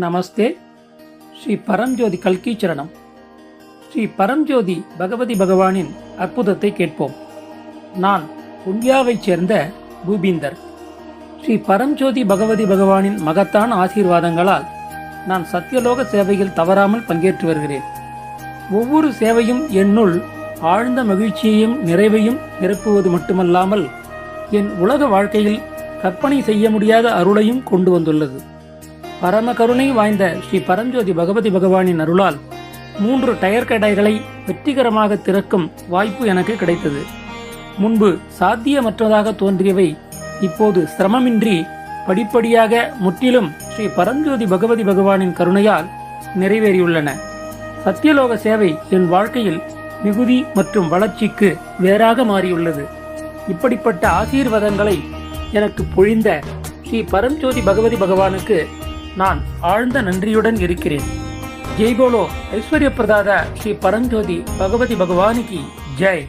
நமஸ்தே. ஸ்ரீ பரம்ஜோதி கல்கி சரணம் ஸ்ரீ பரம்ஜோதி பகவதி பகவானின் அற்புதத்தை கேட்போம். நான் இந்தியாவைச் சேர்ந்த பூபீந்தர். ஸ்ரீ பரம்ஜோதி பகவதி பகவானின் மகத்தான ஆசீர்வாதங்களால் நான் சத்தியலோக சேவையில் தவறாமல் பங்கேற்று வருகிறேன். ஒவ்வொரு சேவையும் என்னுள் ஆழ்ந்த மகிழ்ச்சியையும் நிறைவையும் நிரப்புவது மட்டுமல்லாமல் என் உலக வாழ்க்கையில் கற்பனை செய்ய முடியாத அருளையும் கொண்டு வந்துள்ளது. பரம கருணை வாய்ந்த ஸ்ரீ பரஞ்சோதி பகவதி பகவானின் அருளால் மூன்று டயர் கடைகளை வெற்றிகரமாக திறக்கும் வாய்ப்பு எனக்கு கிடைத்தது. முன்பு சாத்தியமற்றதாக தோன்றியவை இப்போது சிரமமின்றி படிப்படியாக முற்றிலும் ஸ்ரீ பரஞ்சோதி பகவதி பகவானின் கருணையால் நிறைவேறியுள்ளன. சத்தியலோக சேவை என் வாழ்க்கையில் மிகுதி மற்றும் வளர்ச்சிக்கு வேறாக மாறியுள்ளது. இப்படிப்பட்ட ஆசீர்வாதங்களை எனக்கு பொழிந்த ஸ்ரீ பரஞ்சோதி பகவதி பகவானுக்கு நான் ஆழ்ந்த நன்றியுடன் இருக்கிறேன். ஜெய்போலோ ஐஸ்வர்ய பிரதாத ஸ்ரீ பரஞ்சோதி பகவதி பகவானிக்கு ஜெய்.